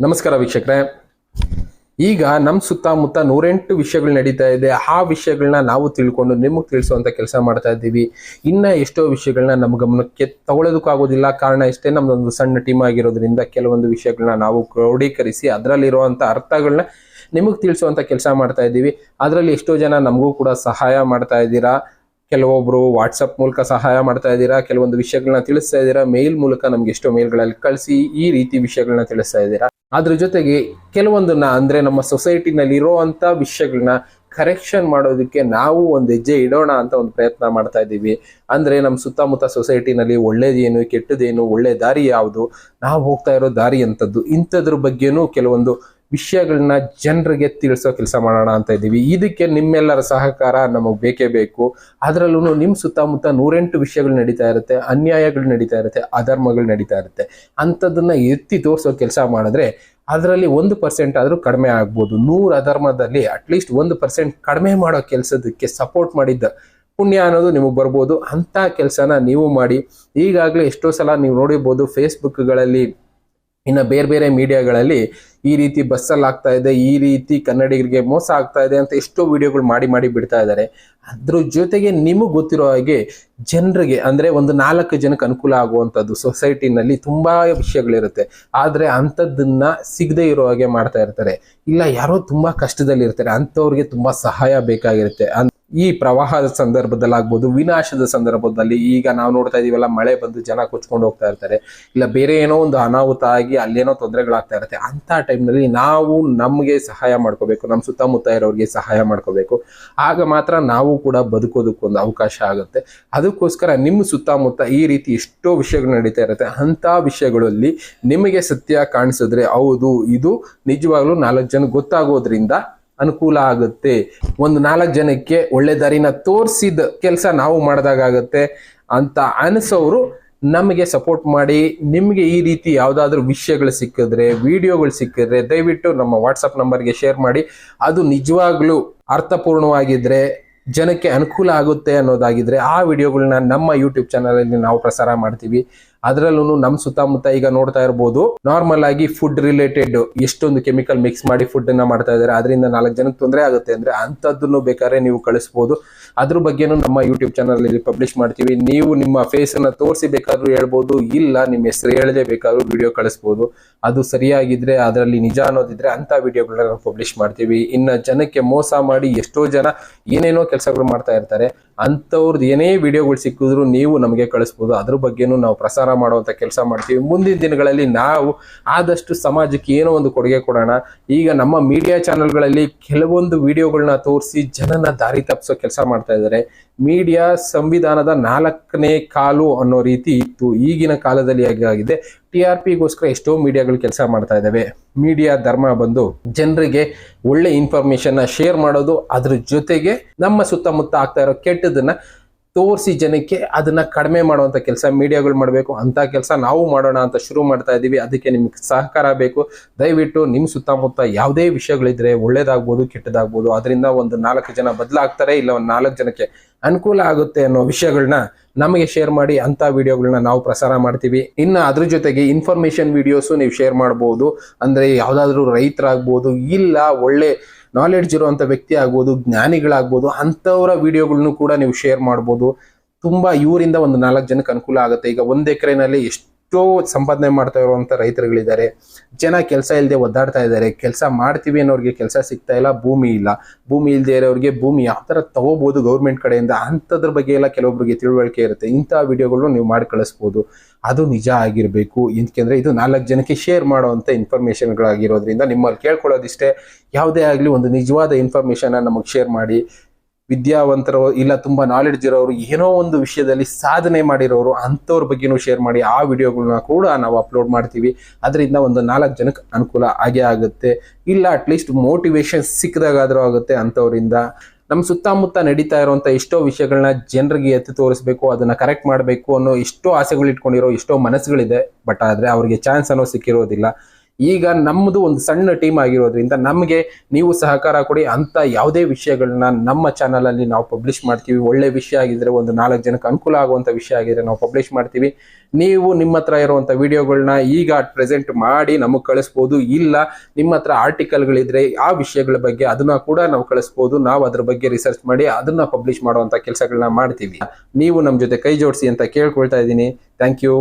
ನಮಸ್ಕಾರ ವೀಕ್ಷಕರೇ. ಈಗ ನಮ್ಮ ಸುತ್ತಮುತ್ತ ನೂರೆಂಟು ವಿಷಯಗಳು ನಡೀತಾ ಇದೆ. ಆ ವಿಷಯಗಳನ್ನ ನಾವು ತಿಳ್ಕೊಂಡು ನಿಮಗೆ ತಿಳಿಸುವಂತ ಕೆಲಸ ಮಾಡ್ತಾ ಇದ್ದೀವಿ. ಇನ್ನ ಎಷ್ಟೋ ವಿಷಯಗಳನ್ನ ನಮ್ಮ ಗಮನಕ್ಕೆ ತಗೊಳ್ಳೋದಕ್ಕಾಗೋದಿಲ್ಲ ಕಾರಣ ಇಷ್ಟೇ, ನಮ್ದೊಂದು ಸಣ್ಣ ಟೀಮ್ ಆಗಿರೋದ್ರಿಂದ ಕೆಲವೊಂದು ವಿಷಯಗಳನ್ನ ನಾವು ಕ್ರೋಢೀಕರಿಸಿ ಅದರಲ್ಲಿರುವಂಥ ಅರ್ಥಗಳನ್ನ ನಿಮಗೆ ತಿಳಿಸುವಂತ ಕೆಲಸ ಮಾಡ್ತಾ ಇದ್ದೀವಿ. ಅದರಲ್ಲಿ ಎಷ್ಟೋ ಜನ ನಮಗೂ ಕೂಡ ಸಹಾಯ ಮಾಡ್ತಾ ಇದ್ದೀರಾ. ಕೆಲವೊಬ್ರು ವಾಟ್ಸಪ್ ಮೂಲಕ ಸಹಾಯ ಮಾಡ್ತಾ ಇದ್ದೀರಾ. ಕೆಲವೊಂದು ವಿಷಯಗಳನ್ನ ತಿಳಿಸ್ತಾ ಇದ್ದೀರಾ. ಮೇಲ್ ಮೂಲಕ ನಮ್ಗೆ ಎಷ್ಟೋ ಮೇಲ್ಗಳಲ್ಲಿ ಕಳಿಸಿ ಈ ರೀತಿ ವಿಷಯಗಳನ್ನ ತಿಳಿಸ್ತಾ ಇದ್ದೀರಾ. ಅದ್ರ ಜೊತೆಗೆ ಕೆಲವೊಂದನ್ನ ಅಂದ್ರೆ ನಮ್ಮ ಸೊಸೈಟಿನಲ್ಲಿ ಇರುವಂತ ವಿಷಯಗಳನ್ನ ಕರೆಕ್ಷನ್ ಮಾಡೋದಕ್ಕೆ ನಾವು ಒಂದು ಹೆಜ್ಜೆ ಇಡೋಣ ಅಂತ ಒಂದು ಪ್ರಯತ್ನ ಮಾಡ್ತಾ ಇದ್ದೀವಿ. ಅಂದ್ರೆ ನಮ್ಮ ಸುತ್ತಮುತ್ತ ಸೊಸೈಟಿನಲ್ಲಿ ಒಳ್ಳೇದೇನು, ಕೆಟ್ಟದೇನು, ಒಳ್ಳೆ ದಾರಿ ಯಾವುದು? ನಾವು ಹೋಗ್ತಾ ಇರೋ ದಾರಿ ಅಂತದ್ದು ಇಂಥದ್ರ ಬಗ್ಗೆನೂ ಕೆಲವೊಂದು ವಿಷಯಗಳನ್ನ ಜನರಿಗೆ ತಿಳಿಸೋ ಕೆಲಸ ಮಾಡೋಣ ಅಂತ ಇದ್ದೀವಿ. ಇದಕ್ಕೆ ನಿಮ್ಮೆಲ್ಲರ ಸಹಕಾರ ನಮಗೆ ಬೇಕೇ ಬೇಕು. ಅದರಲ್ಲೂ ನಿಮ್ಮ ಸುತ್ತಮುತ್ತ ನೂರೆಂಟು ವಿಷಯಗಳು ನಡೀತಾ ಇರುತ್ತೆ, ಅನ್ಯಾಯಗಳು ನಡೀತಾ ಇರುತ್ತೆ, ಅಧರ್ಮಗಳು ನಡೀತಾ ಇರುತ್ತೆ. ಅಂಥದ್ದನ್ನ ಎತ್ತಿ ತೋರಿಸೋ ಕೆಲಸ ಮಾಡಿದ್ರೆ ಅದರಲ್ಲಿ ಒಂದು ಪರ್ಸೆಂಟ್ ಆದರೂ ಕಡಿಮೆ ಆಗ್ಬೋದು. ನೂರು ಅಧರ್ಮದಲ್ಲಿ ಅಟ್ಲೀಸ್ಟ್ ಒಂದು ಪರ್ಸೆಂಟ್ ಕಡಿಮೆ ಮಾಡೋ ಕೆಲಸದಕ್ಕೆ ಸಪೋರ್ಟ್ ಮಾಡಿದ್ದ ಪುಣ್ಯ ಅನ್ನೋದು ನಿಮಗೆ ಬರ್ಬೋದು. ಅಂಥ ಕೆಲಸನ ನೀವು ಮಾಡಿ. ಈಗಾಗಲೇ ಎಷ್ಟೋ ಸಲ ನೀವು ನೋಡಿರ್ಬೋದು ಫೇಸ್ಬುಕ್ಗಳಲ್ಲಿ ಇನ್ನು ಬೇರೆ ಬೇರೆ ಮೀಡಿಯಾಗಳಲ್ಲಿ ಈ ರೀತಿ ಬಸ್ಸಲ್ಲಿ ಆಗ್ತಾ ಇದೆ, ಈ ರೀತಿ ಕನ್ನಡಿಗರಿಗೆ ಮೋಸ ಆಗ್ತಾ ಇದೆ ಅಂತ ಎಷ್ಟೋ ವಿಡಿಯೋಗಳು ಮಾಡಿ ಮಾಡಿ ಬಿಡ್ತಾ ಇದ್ದಾರೆ. ಅದ್ರ ಜೊತೆಗೆ ನಿಮಗೆ ಗೊತ್ತಿರೋ ಹಾಗೆ ಜನರಿಗೆ ಅಂದರೆ ಒಂದು ನಾಲ್ಕು ಜನಕ್ಕೆ ಅನುಕೂಲ ಆಗುವಂಥದ್ದು ಸೊಸೈಟಿನಲ್ಲಿ ತುಂಬ ವಿಷಯಗಳಿರುತ್ತೆ. ಆದರೆ ಅಂಥದ್ದನ್ನ ಸಿಗದೆ ಇರೋ ಹಾಗೆ ಮಾಡ್ತಾ ಇರ್ತಾರೆ. ಇಲ್ಲ, ಯಾರೋ ತುಂಬ ಕಷ್ಟದಲ್ಲಿ ಇರ್ತಾರೆ ಅಂಥವ್ರಿಗೆ ತುಂಬ ಸಹಾಯ ಬೇಕಾಗಿರುತ್ತೆ. ಈ ಪ್ರವಾಹದ ಸಂದರ್ಭದಲ್ಲಿ ಆಗ್ಬೋದು ವಿನಾಶದ ಸಂದರ್ಭದಲ್ಲಿ ಈಗ ನಾವು ನೋಡ್ತಾ ಇದೀವಲ್ಲ, ಮಳೆ ಬಂದು ಜನ ಕೊಚ್ಕೊಂಡು ಹೋಗ್ತಾ ಇರ್ತಾರೆ. ಇಲ್ಲ, ಬೇರೆ ಏನೋ ಒಂದು ಅನಾಹುತ ಆಗಿ ಅಲ್ಲೇನೋ ತೊಂದರೆಗಳಾಗ್ತಾ ಇರುತ್ತೆ. ಅಂತ ಟೈಮ್ನಲ್ಲಿ ನಾವು ನಮಗೆ ಸಹಾಯ ಮಾಡ್ಕೋಬೇಕು ನಮ್ಮ ಸುತ್ತಮುತ್ತ ಇರೋರಿಗೆ ಸಹಾಯ ಮಾಡ್ಕೋಬೇಕು. ಆಗ ಮಾತ್ರ ನಾವು ಕೂಡ ಬದುಕೋದಕ್ಕೊಂದು ಅವಕಾಶ ಆಗುತ್ತೆ. ಅದಕ್ಕೋಸ್ಕರ ನಿಮ್ಮ ಸುತ್ತಮುತ್ತ ಈ ರೀತಿ ಎಷ್ಟೋ ವಿಷಯಗಳು ನಡೀತಾ ಇರುತ್ತೆ. ಅಂಥ ವಿಷಯಗಳಲ್ಲಿ ನಿಮಗೆ ಸತ್ಯ ಕಾಣಿಸಿದ್ರೆ ಹೌದು, ಇದು ನಿಜವಾಗ್ಲೂ ನಾಲ್ಕು ಜನ ಗೊತ್ತಾಗೋದ್ರಿಂದ ಅನುಕೂಲ ಆಗುತ್ತೆ. ಒಂದು ನಾಲ್ಕು ಜನಕ್ಕೆ ಒಳ್ಳೆ ದಾರಿನ ತೋರಿಸಿದ ಕೆಲಸ ನಾವು ಮಾಡಿದಾಗತ್ತೆ ಅಂತ ಅನಿಸೋರು ನಮಗೆ ಸಪೋರ್ಟ್ ಮಾಡಿ, ನಿಮಗೆ ಈ ರೀತಿ ಯಾವುದಾದ್ರೂ ವಿಷಯಗಳು ಸಿಕ್ಕಿದ್ರೆ, ವಿಡಿಯೋಗಳು ಸಿಕ್ಕಿದ್ರೆ ದಯವಿಟ್ಟು ನಮ್ಮ ವಾಟ್ಸಪ್ ನಂಬರ್ಗೆ ಶೇರ್ ಮಾಡಿ. ಅದು ನಿಜವಾಗ್ಲೂ ಅರ್ಥಪೂರ್ಣವಾಗಿದ್ರೆ, ಜನಕ್ಕೆ ಅನುಕೂಲ ಆಗುತ್ತೆ ಅನ್ನೋದಾಗಿದ್ರೆ ಆ ವಿಡಿಯೋಗಳನ್ನ ನಮ್ಮ ಯೂಟ್ಯೂಬ್ ಚಾನಲಲ್ಲಿ ನಾವು ಪ್ರಸಾರ ಮಾಡ್ತೀವಿ. ಅದರಲ್ಲೂ ನಮ್ ಸುತ್ತಮುತ್ತ ಈಗ ನೋಡ್ತಾ ಇರ್ಬೋದು ನಾರ್ಮಲ್ ಆಗಿ ಫುಡ್ ರಿಲೇಟೆಡ್ ಎಷ್ಟೊಂದು ಕೆಮಿಕಲ್ ಮಿಕ್ಸ್ ಮಾಡಿ ಫುಡ್ ಅನ್ನ ಮಾಡ್ತಾ ಇದ್ದಾರೆ ಅದರಿಂದ ನಾಲ್ಕು ಜನಕ್ಕೆ ತೊಂದರೆ ಆಗುತ್ತೆ ಅಂದ್ರೆ ಅಂತದನ್ನು ಬೇಕಾದ್ರೆ ನೀವು ಕಳಿಸಬಹುದು ಅದ್ರ ಬಗ್ಗೆನೂ ನಮ್ಮ ಯೂಟ್ಯೂಬ್ ಚಾನಲ್ ಅಲ್ಲಿ ಪಬ್ಲಿಷ್ ಮಾಡ್ತೀವಿ. ನೀವು ನಿಮ್ಮ ಫೇಸ್ ಅನ್ನ ತೋರಿಸಿ ಬೇಕಾದ್ರೂ ಹೇಳ್ಬೋದು, ಇಲ್ಲ ನಿಮ್ಮ ಹೆಸರು ಹೇಳದೆ ಬೇಕಾದ್ರೂ ವಿಡಿಯೋ ಕಳಿಸಬಹುದು ಅದು ಸರಿಯಾಗಿದ್ರೆ, ಅದರಲ್ಲಿ ನಿಜ ಅನ್ನೋದಿದ್ರೆ ಅಂತ ವಿಡಿಯೋಗಳನ್ನ ಪಬ್ಲಿಷ್ ಮಾಡ್ತೀವಿ. ಇನ್ನ ಜನಕ್ಕೆ ಮೋಸ ಮಾಡಿ ಎಷ್ಟೋ ಜನ ಏನೇನೋ ಕೆಲಸಗಳು ಮಾಡ್ತಾ ಇರ್ತಾರೆ. ಅಂಥವ್ರದ್ದು ಏನೇ ವಿಡಿಯೋಗಳು ಸಿಕ್ಕಿದ್ರು ನೀವು ನಮಗೆ ಕಳಿಸ್ಬೋದು. ಅದ್ರ ಬಗ್ಗೆನೂ ನಾವು ಪ್ರಸಾರ ಮಾಡುವಂಥ ಕೆಲಸ ಮಾಡ್ತೀವಿ. ಮುಂದಿನ ದಿನಗಳಲ್ಲಿ ನಾವು ಆದಷ್ಟು ಸಮಾಜಕ್ಕೆ ಏನೋ ಒಂದು ಕೊಡುಗೆ ಕೊಡೋಣ. ಈಗ ನಮ್ಮ ಮೀಡಿಯಾ ಚಾನೆಲ್ಗಳಲ್ಲಿ ಕೆಲವೊಂದು ವಿಡಿಯೋಗಳನ್ನ ತೋರಿಸಿ ಜನನ ದಾರಿ ತಪ್ಪಿಸೋ ಕೆಲಸ ಮಾಡ್ತಾ ಇದ್ದಾರೆ. ಮೀಡಿಯಾ ಸಂವಿಧಾನದ ನಾಲ್ಕನೇ ಕಾಲು ಅನ್ನೋ ರೀತಿ ಇತ್ತು. ಈಗಿನ ಕಾಲದಲ್ಲಿ ಹೇಗಾಗಿದೆ? ಟಿ ಆರ್ ಪಿಗೋಸ್ಕರ ಎಷ್ಟೋ ಮೀಡಿಯಾಗಳು ಕೆಲಸ ಮಾಡ್ತಾ ಇದ್ದಾವೆ ಮೀಡಿಯಾ ಧರ್ಮ ಬಂದು ಜನರಿಗೆ ಒಳ್ಳೆ ಇನ್ಫಾರ್ಮೇಶನ್ನ ಶೇರ್ ಮಾಡೋದು, ಅದ್ರ ಜೊತೆಗೆ ನಮ್ಮ ಸುತ್ತಮುತ್ತ ಆಗ್ತಾ ಇರೋ ಕೆಟ್ಟದನ್ನ ತೋರಿಸಿ ಜನಕ್ಕೆ ಅದನ್ನ ಕಡಿಮೆ ಮಾಡುವಂತ ಕೆಲಸ ಮೀಡಿಯಾಗಳು ಮಾಡಬೇಕು. ಅಂತ ಕೆಲಸ ನಾವು ಮಾಡೋಣ ಅಂತ ಶುರು ಮಾಡ್ತಾ ಇದ್ದೀವಿ ಅದಕ್ಕೆ ನಿಮ್ಗೆ ಸಹಕಾರ ಬೇಕು. ದಯವಿಟ್ಟು ನಿಮ್ಮ ಸುತ್ತಮುತ್ತ ಯಾವುದೇ ವಿಷಯಗಳಿದ್ರೆ ಒಳ್ಳೇದಾಗ್ಬೋದು, ಕೆಟ್ಟದಾಗ್ಬೋದು. ಅದರಿಂದ ಒಂದು ನಾಲ್ಕು ಜನ ಬದಲಾಗ್ತಾರೆ, ಇಲ್ಲ ಒಂದು ನಾಲ್ಕು ಜನಕ್ಕೆ ಅನುಕೂಲ ಆಗುತ್ತೆ ಅನ್ನೋ ವಿಷಯಗಳನ್ನ ನಮಗೆ ಶೇರ್ ಮಾಡಿ ಅಂತ ವಿಡಿಯೋಗಳನ್ನ ನಾವು ಪ್ರಸಾರ ಮಾಡ್ತೀವಿ. ಇನ್ನು ಅದ್ರ ಜೊತೆಗೆ ಇನ್ಫಾರ್ಮೇಶನ್ ವಿಡಿಯೋಸು ನೀವು ಶೇರ್ ಮಾಡಬಹುದು ಅಂದ್ರೆ ಯಾವುದಾದ್ರೂ ರೈತರಾಗ್ಬೋದು, ಇಲ್ಲ ಒಳ್ಳೆ ನಾಲೆಡ್ಜ್ ಇರುವಂತ ವ್ಯಕ್ತಿ ಆಗ್ಬೋದು, ಜ್ಞಾನಿಗಳಾಗ್ಬೋದು, ಅಂಥವರ ವಿಡಿಯೋಗಳನ್ನು ಕೂಡ ನೀವು ಶೇರ್ ಮಾಡ್ಬೋದು. ತುಂಬಾ ಇವರಿಂದ ಒಂದು ನಾಲ್ಕು ಜನಕ್ಕೆ ಅನುಕೂಲ ಆಗುತ್ತೆ. ಈಗ ಒಂದ್ ಎಕರೆನಲ್ಲಿ ಎಷ್ಟೋ ಸಂಪಾದನೆ ಮಾಡ್ತಾ ಇರುವಂತ ರೈತರುಗಳಿದ್ದಾರೆ. ಜನ ಕೆಲಸ ಇಲ್ಲದೆ ಒದ್ದಾಡ್ತಾ ಇದ್ದಾರೆ. ಕೆಲಸ ಮಾಡ್ತೀವಿ ಅನ್ನೋರಿಗೆ ಕೆಲಸ ಸಿಗ್ತಾ ಇಲ್ಲ, ಭೂಮಿ ಇಲ್ಲ. ಭೂಮಿ ಇಲ್ಲದೆ ಇರೋರಿಗೆ ಭೂಮಿ ಯಾವ ಥರ ತಗೋಬಹುದು ಗೌರ್ಮೆಂಟ್ ಕಡೆಯಿಂದ ಅಂಥದ್ರ ಬಗ್ಗೆ ಎಲ್ಲ ಕೆಲವೊಬ್ಬರಿಗೆ ತಿಳುವಳಿಕೆ ಇರುತ್ತೆ. ಇಂಥ ವಿಡಿಯೋಗಳು ನೀವು ಮಾಡಿ ಕಳಿಸ್ಬೋದು. ಅದು ನಿಜ ಆಗಿರಬೇಕು. ಯಾಕೆಂದ್ರೆ ಇದು ನಾಲ್ಕು ಜನಕ್ಕೆ ಶೇರ್ ಮಾಡುವಂತ ಇನ್ಫಾರ್ಮೇಷನ್ಗಳಾಗಿರೋದ್ರಿಂದ ನಿಮ್ಮಲ್ಲಿ ಕೇಳ್ಕೊಳ್ಳೋದಿಷ್ಟೇ. ಯಾವುದೇ ಆಗಲಿ ಒಂದು ನಿಜವಾದ ಇನ್ಫಾರ್ಮೇಷನ್ನ ನಮಗೆ ಶೇರ್ ಮಾಡಿ. ವಿದ್ಯಾವಂತರು ಇಲ್ಲ ತುಂಬಾ ನಾಲೆಡ್ಜ್ ಇರೋರು, ಏನೋ ಒಂದು ವಿಷಯದಲ್ಲಿ ಸಾಧನೆ ಮಾಡಿರೋರು, ಅಂಥವ್ರ ಬಗ್ಗೆನೂ ಶೇರ್ ಮಾಡಿ ಆ ವಿಡಿಯೋಗಳನ್ನ ಕೂಡ ನಾವು ಅಪ್ಲೋಡ್ ಮಾಡ್ತೀವಿ. ಅದರಿಂದ ಒಂದು ನಾಲ್ಕು ಜನಕ್ಕೆ ಅನುಕೂಲ ಆಗೇ ಆಗುತ್ತೆ. ಇಲ್ಲ ಅಟ್ಲೀಸ್ಟ್ ಮೋಟಿವೇಶನ್ ಸಿಕ್ಕದಾಗಾದ್ರೂ ಆಗುತ್ತೆ ಅಂಥವ್ರಿಂದ. ನಮ್ಮ ಸುತ್ತಮುತ್ತ ನಡೀತಾ ಇರುವಂತ ಎಷ್ಟೋ ವಿಷಯಗಳನ್ನ ಜನರಿಗೆ ಎತ್ತಿ ತೋರಿಸ್ಬೇಕು, ಅದನ್ನ ಕರೆಕ್ಟ್ ಮಾಡಬೇಕು ಅನ್ನೋ ಎಷ್ಟೋ ಆಸೆಗಳು ಇಟ್ಕೊಂಡಿರೋ ಎಷ್ಟೋ ಮನಸ್ಸುಗಳಿದೆ. ಬಟ್ ಆದ್ರೆ ಅವರಿಗೆ ಚಾನ್ಸ್ ಅನ್ನೋ ಸಿಕ್ಕಿರೋದಿಲ್ಲ. ಈಗ ನಮ್ಮದು ಒಂದು ಸಣ್ಣ ಟೀಮ್ ಆಗಿರೋದ್ರಿಂದ ನಮಗೆ ನೀವು ಸಹಕಾರ ಕೊಡಿ ಅಂತ ಯಾವುದೇ ವಿಷಯಗಳನ್ನ ನಮ್ಮ ಚಾನಲ್ ಅಲ್ಲಿ ನಾವು ಪಬ್ಲಿಷ್ ಮಾಡ್ತೀವಿ. ಒಳ್ಳೆ ವಿಷಯ ಆಗಿದ್ರೆ ಒಂದು ನಾಲ್ಕು ಜನಕ್ಕೆ ಅನುಕೂಲ ಆಗುವಂತ ವಿಷಯ ಆಗಿದ್ರೆ ನಾವು ಪಬ್ಲಿಷ್ ಮಾಡ್ತೀವಿ. ನೀವು ನಿಮ್ಮ ಹತ್ರ ಇರುವಂತ ವಿಡಿಯೋಗಳನ್ನ ಈಗ ಪ್ರೆಸೆಂಟ್ ಮಾಡಿ ನಮಗೆ ಕಳಿಸ್ಬೋದು. ಇಲ್ಲ ನಿಮ್ಮ ಹತ್ರ ಆರ್ಟಿಕಲ್ಗಳಿದ್ರೆ ಆ ವಿಷಯಗಳ ಬಗ್ಗೆ ಅದನ್ನ ಕೂಡ ನಾವು ಕಳಿಸ್ಬೋದು. ನಾವು ಅದ್ರ ಬಗ್ಗೆ ರಿಸರ್ಚ್ ಮಾಡಿ ಅದನ್ನ ಪಬ್ಲಿಷ್ ಮಾಡುವಂತ ಕೆಲಸಗಳನ್ನ ಮಾಡ್ತೀವಿ. ನೀವು ನಮ್ಮ ಜೊತೆ ಕೈ ಜೋಡಿಸಿ ಅಂತ ಕೇಳ್ಕೊಳ್ತಾ ಇದ್ದೀನಿ. Thank you